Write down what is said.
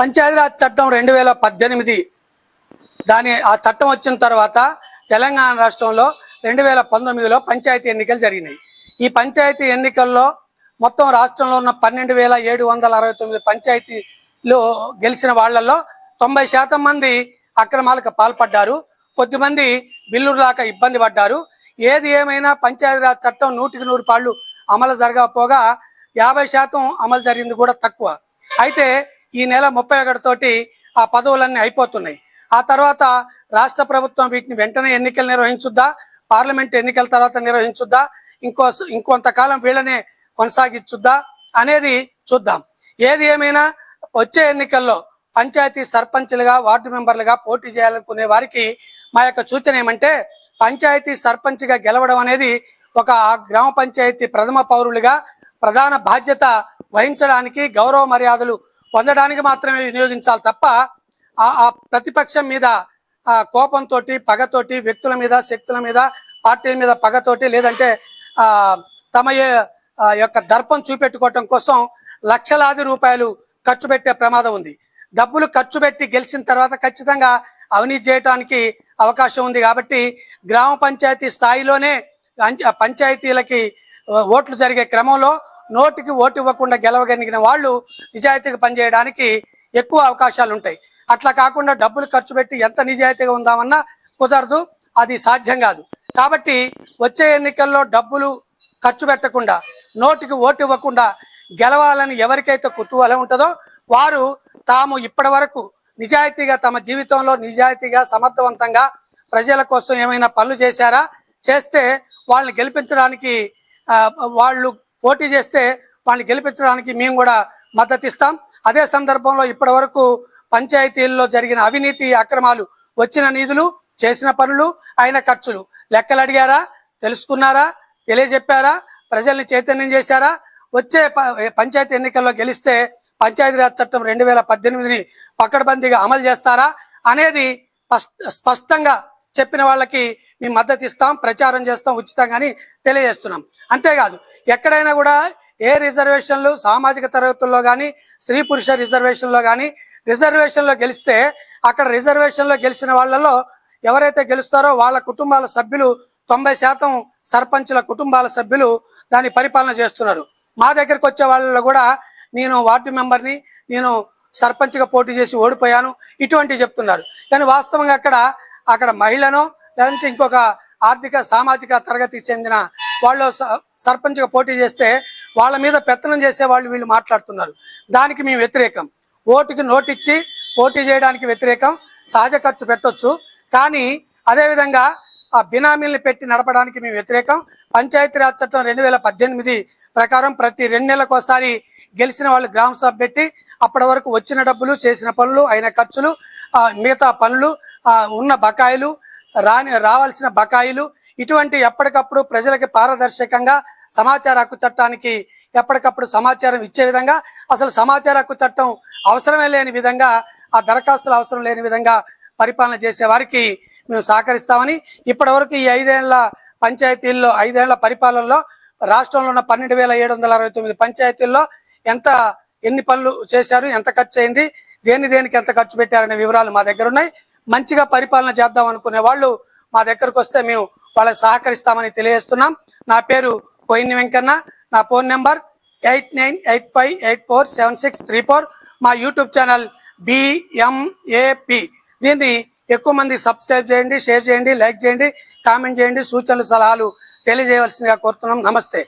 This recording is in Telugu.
పంచాయతీరాజ్ చట్టం రెండు వేల పద్దెనిమిది. దాని ఆ చట్టం వచ్చిన తర్వాత తెలంగాణ రాష్ట్రంలో రెండు వేల పంతొమ్మిదిలో పంచాయతీ ఎన్నికలు జరిగినాయి. ఈ పంచాయతీ ఎన్నికల్లో మొత్తం రాష్ట్రంలో ఉన్న పన్నెండు వేల ఏడు వందల అరవై తొమ్మిది పంచాయతీలో గెలిచిన వాళ్ళల్లో తొంభై శాతం మంది అక్రమాలకు పాల్పడ్డారు. కొద్దిమంది బిల్లులు ఇబ్బంది పడ్డారు. ఏది ఏమైనా పంచాయతీరాజ్ చట్టం నూటికి నూరు పాళ్ళు అమలు జరగకపోగా యాభై శాతం అమలు జరిగింది కూడా తక్కువ. అయితే ఈ నెల ముప్పై ఒకటితోటి ఆ పదవులన్నీ అయిపోతున్నాయి. ఆ తర్వాత రాష్ట్ర ప్రభుత్వం వీటిని వెంటనే ఎన్నికలు నిర్వహించుద్దా? పార్లమెంట్ ఎన్నికల తర్వాత నిర్వహించుద్దా? ఇంకో ఇంకొంతకాలం వీళ్ళనే కొనసాగించుద్దా అనేది చూద్దాం. ఏది ఏమైనా వచ్చే ఎన్నికల్లో పంచాయతీ సర్పంచ్లుగా వార్డు మెంబర్లుగా పోటీ చేయాలనుకునే వారికి మా యొక్క సూచన ఏమంటే పంచాయతీ సర్పంచ్గా గెలవడం అనేది ఒక గ్రామ పంచాయతీ ప్రథమ పౌరులుగా ప్రధాన బాధ్యత వహించడానికి గౌరవ మర్యాదలు పొందడానికి మాత్రమే వినియోగించాలి తప్ప ఆ ప్రతిపక్షం మీద ఆ కోపంతో పగతోటి వ్యక్తుల మీద శక్తుల మీద పార్టీల మీద పగతోటి లేదంటే ఆ తమ యొక్క దర్పం చూపెట్టుకోవటం కోసం లక్షలాది రూపాయలు ఖర్చు పెట్టే ప్రమాదం ఉంది. డబ్బులు ఖర్చు పెట్టి గెలిచిన తర్వాత ఖచ్చితంగా అవినీతి చేయటానికి అవకాశం ఉంది కాబట్టి గ్రామ పంచాయతీ స్థాయిలోనే పంచాయతీలకి ఓట్లు జరిగే క్రమంలో నోటికి ఓటు ఇవ్వకుండా గెలవగలిగిన వాళ్ళు నిజాయితీగా పనిచేయడానికి ఎక్కువ అవకాశాలు ఉంటాయి అట్లా కాకుండా డబ్బులు ఖర్చు పెట్టి ఎంత నిజాయితీగా ఉందామన్నా కుదరదు అది సాధ్యం కాదు. కాబట్టి వచ్చే ఎన్నికల్లో డబ్బులు ఖర్చు పెట్టకుండా నోటికి ఓటు ఇవ్వకుండా గెలవాలని ఎవరికైతే కుతూహలం ఉంటుందో వారు తాము ఇప్పటి వరకు నిజాయితీగా తమ జీవితంలో నిజాయితీగా సమర్థవంతంగా ప్రజల కోసం ఏమైనా పనులు చేశారా? చేస్తే వాళ్ళని గెలిపించడానికి వాళ్ళు పోటీ చేస్తే వాళ్ళని గెలిపించడానికి మేము కూడా మద్దతు ఇస్తాం. అదే సందర్భంలో ఇప్పటి వరకు పంచాయతీల్లో జరిగిన అవినీతి అక్రమాలు వచ్చిన నిధులు చేసిన పనులు ఆయన ఖర్చులు లెక్కలు అడిగారా? తెలుసుకున్నారా? తెలియజెప్పారా? ప్రజల్ని చైతన్యం చేశారా? వచ్చే పంచాయతీ ఎన్నికల్లో గెలిస్తే పంచాయతీరాజ్ చట్టం రెండు వేల పద్దెనిమిదిని పక్కడబందీగా అమలు చేస్తారా అనేది స్పష్ట- స్పష్టంగా చెప్పిన వాళ్ళకి మేము మద్దతు ఇస్తాం ప్రచారం చేస్తాం ఉచితంగా అని తెలియజేస్తున్నాం. అంతేకాదు ఎక్కడైనా కూడా ఏ రిజర్వేషన్లు సామాజిక తరగతుల్లో కానీ స్త్రీ పురుష రిజర్వేషన్లో కానీ రిజర్వేషన్లో గెలిస్తే అక్కడ రిజర్వేషన్లో గెలిచిన వాళ్ళలో ఎవరైతే గెలుస్తారో వాళ్ళ కుటుంబాల సభ్యులు తొంభై శాతం సర్పంచుల కుటుంబాల సభ్యులు దాన్ని పరిపాలన చేస్తున్నారు. మా దగ్గరకు వచ్చే వాళ్ళలో కూడా నేను వార్డు మెంబర్ని నేను సర్పంచ్గా పోటీ చేసి ఓడిపోయాను ఇటువంటివి చెప్తున్నారు. కానీ వాస్తవంగా అక్కడ అక్కడ మహిళనో లేదంటే ఇంకొక ఆర్థిక సామాజిక తరగతికి చెందిన వాళ్ళు స- సర్పంచ్గా పోటీ చేస్తే వాళ్ళ మీద పెత్తనం చేసే వాళ్ళు వీళ్ళు మాట్లాడుతున్నారు. దానికి మేము వ్యతిరేకం. ఓటుకి నోటిచ్చి పోటీ చేయడానికి వ్యతిరేకం. సహజ ఖర్చు పెట్టొచ్చు. కానీ అదేవిధంగా ఆ బినామీల్ని పెట్టి నడపడానికి మేము వ్యతిరేకం. పంచాయతీరాజ్ చట్టం రెండు వేల పద్దెనిమిది ప్రకారం ప్రతి రెండు నెలలకు ఒకసారి గెలిచిన వాళ్ళు గ్రామ సభ పెట్టి అప్పటి వరకు వచ్చిన డబ్బులు చేసిన పనులు అయిన ఖర్చులు మిగతా పనులు ఉన్న బకాయిలు రాని రావాల్సిన బకాయిలు ఇటువంటి ఎప్పటికప్పుడు ప్రజలకి పారదర్శకంగా సమాచార హక్కు చట్టానికి ఎప్పటికప్పుడు సమాచారం ఇచ్చే విధంగా అసలు సమాచార హక్కు చట్టం అవసరమే లేని విధంగా ఆ దరఖాస్తులు అవసరం లేని విధంగా పరిపాలన చేసే వారికి మేము సహకరిస్తామని ఇప్పటి వరకు ఈ ఐదేళ్ళ పంచాయతీల్లో ఐదేళ్ళ పరిపాలనలో రాష్ట్రంలో ఉన్న పన్నెండు వేల ఏడు వందల అరవై తొమ్మిది పంచాయతీల్లో ఎంత ఎన్ని పనులు చేశారు ఎంత ఖర్చు అయింది దేని దేనికి ఎంత ఖర్చు పెట్టారనే వివరాలు మా దగ్గర ఉన్నాయి. మంచిగా పరిపాలన చేద్దాం అనుకునే వాళ్ళు మా దగ్గరకు వస్తే మేము వాళ్ళకి సహకరిస్తామని తెలియజేస్తున్నాం. నా పేరు కోయిని వెంకన్న. నా phone number eight nine eight five eight four seven six three four. మా యూట్యూబ్ ఛానల్ బిఎంఏపి దీన్ని ఎక్కువ మంది సబ్స్క్రైబ్ చేయండి షేర్ చేయండి లైక్ చేయండి కామెంట్ చేయండి సూచనలు సలహాలు తెలియజేయవలసిందిగా కోరుతున్నాం. నమస్తే.